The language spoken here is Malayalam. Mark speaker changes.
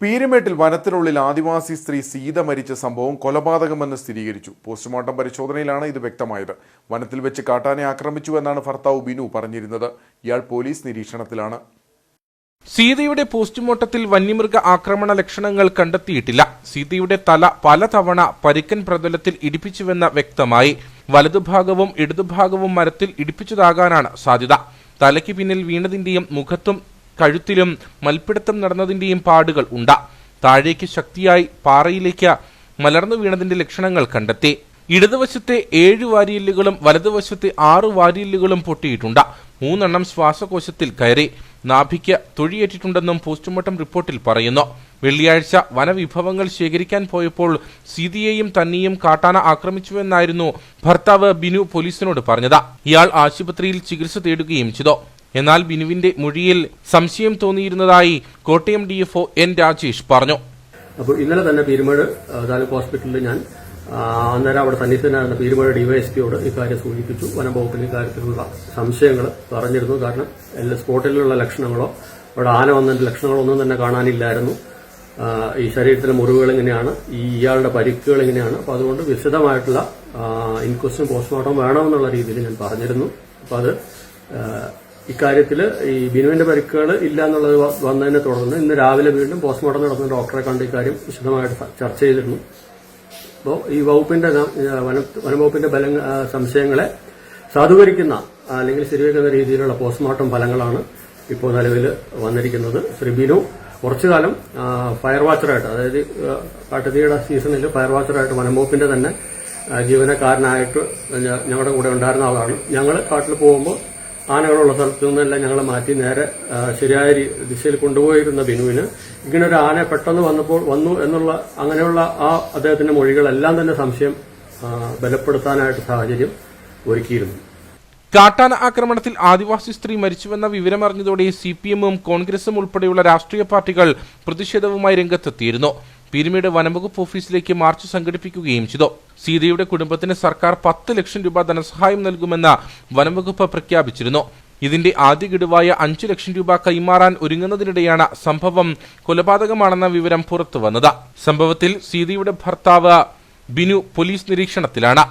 Speaker 1: പീരുമേട്ടിൽ വനത്തിനുള്ളിൽ ആദിവാസി സ്ത്രീ സീത മരിച്ച സംഭവം കൊലപാതകമെന്ന് സ്ഥിരീകരിച്ചു. പോസ്റ്റ്മോർട്ടം പരിശോധനയിലാണ് ഇത് വ്യക്തമായത്. വനത്തിൽ വെച്ച് കാട്ടാനെ ആക്രമിച്ചു എന്നാണ് ഭർത്താവ് ബിനു പറഞ്ഞിരുന്നത്. ഇയാൾ പോലീസ് നിരീക്ഷണത്തിലാണ്.
Speaker 2: സീതയുടെ പോസ്റ്റ്മോർട്ടത്തിൽ വന്യമൃഗ ആക്രമണ ലക്ഷണങ്ങൾ കണ്ടെത്തിയിട്ടില്ല. സീതയുടെ തല പലതവണ പരിക്കൻ പ്രതലത്തിൽ ഇടിപ്പിച്ചുവെന്ന് വ്യക്തമായി. വലതുഭാഗവും ഇടതുഭാഗവും മരത്തിൽ ഇടിപ്പിച്ചതാകാനാണ് സാധ്യത. തലയ്ക്ക് പിന്നിൽ വീണതിന്റെയും മുഖത്തും കഴുത്തിലും മൽപ്പിടുത്തം നടന്നതിന്റെയും പാടുകൾ ഉണ്ട്. താഴേക്ക് ശക്തിയായി പാറയിലേക്ക് മലർന്നു വീണതിന്റെ ലക്ഷണങ്ങൾ കണ്ടെത്തി. ഇടതുവശത്തെ ഏഴ് വാരിയല്ലുകളും വലതുവശത്തെ ആറ് വാരിയല്ലുകളും പൊട്ടിയിട്ടുണ്ട്. മൂന്നെണ്ണം ശ്വാസകോശത്തിൽ കയറി. നാഭിക്ക് തൊഴിയേറ്റിട്ടുണ്ടെന്നും പോസ്റ്റ്മോർട്ടം റിപ്പോർട്ടിൽ പറയുന്നു. വെള്ളിയാഴ്ച വനവിഭവങ്ങൾ ശേഖരിക്കാൻ പോയപ്പോൾ സീതിയെയും തന്നെയും കാട്ടാന ആക്രമിച്ചുവെന്നായിരുന്നു ഭർത്താവ് ബിനു പോലീസിനോട് പറഞ്ഞത്. ഇയാൾ ആശുപത്രിയിൽ ചികിത്സ തേടുകയും ചെയ്തു. എന്നാൽ ബിനുവിന്റെ മൊഴിയിൽ സംശയം തോന്നിയിരുന്നതായി കോട്ടയം ഡിഎഫ്ഒ എൻ രാജേഷ് പറഞ്ഞു.
Speaker 3: അപ്പോൾ ഇന്നലെ തന്നെ പീരുമേട് താലൂക്ക് ഹോസ്പിറ്റലിൽ ഞാൻ അന്നേരം അവിടെ സന്നിഹിതനായിരുന്ന പീരുമേട് ഡിവൈഎസ്പിയോട് ഇക്കാര്യം സൂചിപ്പിച്ചു. വനംവകുപ്പിന് ഇക്കാര്യത്തിലുള്ള സംശയങ്ങൾ പറഞ്ഞിരുന്നു. കാരണം എല്ലാ സ്പോട്ടിലുള്ള ലക്ഷണങ്ങളോ അവിടെ ആന വന്നതിന്റെ ലക്ഷണങ്ങളോ ഒന്നും തന്നെ കാണാനില്ലായിരുന്നു. ഈ ശരീരത്തിലെ മുറിവുകൾ എങ്ങനെയാണ് ഈ ഇയാളുടെ പരിക്കുകൾ എങ്ങനെയാണ്. അപ്പോൾ അതുകൊണ്ട് വിശദമായിട്ടുള്ള ഇൻക്വസ്റ്റും പോസ്റ്റ്മോർട്ടം വേണമെന്നുള്ള രീതിയിൽ ഞാൻ പറഞ്ഞിരുന്നു. അപ്പോൾ അത് ഇക്കാര്യത്തിൽ ഈ ബിനുവിന്റെ പരിക്കുകൾ ഇല്ല എന്നുള്ളത് വന്നതിനെ തുടർന്ന് ഇന്ന് രാവിലെ വീണ്ടും പോസ്റ്റ്മോർട്ടം നടന്ന ഡോക്ടറെ കണ്ട് ഇക്കാര്യം വിശദമായിട്ട് ചർച്ച ചെയ്തിരുന്നു. അപ്പോൾ ഈ വകുപ്പിന്റെ വനംവകുപ്പിന്റെ ഫല സംശയങ്ങളെ സാധൂകരിക്കുന്ന അല്ലെങ്കിൽ ശരിവെക്കുന്ന രീതിയിലുള്ള പോസ്റ്റ്മോർട്ടം ഫലങ്ങളാണ് ഇപ്പോൾ നിലവിൽ വന്നിരിക്കുന്നത്. ശ്രീ ബിനു കുറച്ചുകാലം കാലം ഫയർ വാച്ചറായിട്ട് അതായത് കാട്ടുതീയുടെ സീസണിൽ ഫയർ വാച്ചറായിട്ട് വനംവകുപ്പിന്റെ തന്നെ ജീവനക്കാരനായിട്ട് ഞങ്ങളുടെ കൂടെ ഉണ്ടായിരുന്ന ആളാണ്. ഞങ്ങൾ കാട്ടിൽ പോകുമ്പോൾ ആനകളുള്ള സ്ഥലത്തു നിന്നെല്ലാം ഞങ്ങളെ മാറ്റി നേരെ ശരിയായ ദിശയിൽ കൊണ്ടുപോയിരുന്ന ബിനുവിന്. ഇങ്ങനെ ഒരു ആന പെട്ടെന്ന് വന്നപ്പോൾ വന്നു എന്നുള്ള അങ്ങനെയുള്ള ആ അദ്ദേഹത്തിന്റെ മൊഴികളെല്ലാം തന്നെ സംശയം ബലപ്പെടുത്താനായിട്ട് സാഹചര്യം ഒരുക്കിയിരുന്നു.
Speaker 2: കാട്ടാന ആക്രമണത്തിൽ ആദിവാസി സ്ത്രീ മരിച്ചുവെന്ന വിവരമറിഞ്ഞതോടെ സി പി എമ്മും കോൺഗ്രസും ഉൾപ്പെടെയുള്ള രാഷ്ട്രീയ പാർട്ടികൾ പ്രതിഷേധവുമായി രംഗത്തെത്തിയിരുന്നു. പീരുമേട് വനംവകുപ്പ് ഓഫീസിലേക്ക് മാർച്ച് സംഘടിപ്പിക്കുകയും ചെയ്തു. സീതയുടെ കുടുംബത്തിന് സർക്കാർ പത്ത് ലക്ഷം രൂപ ധനസഹായം നൽകുമെന്ന് വനംവകുപ്പ് പ്രഖ്യാപിച്ചിരുന്നു. ഇതിന്റെ ആദ്യ ഗഡുവായ അഞ്ചു ലക്ഷം രൂപ കൈമാറാൻ ഒരുങ്ങുന്നതിനിടെയാണ് സംഭവം കൊലപാതകമാണെന്ന വിവരം പുറത്തുവന്നത്. സംഭവത്തിൽ സീതയുടെ ഭർത്താവ് ബിനു പോലീസ് നിരീക്ഷണത്തിലാണ്.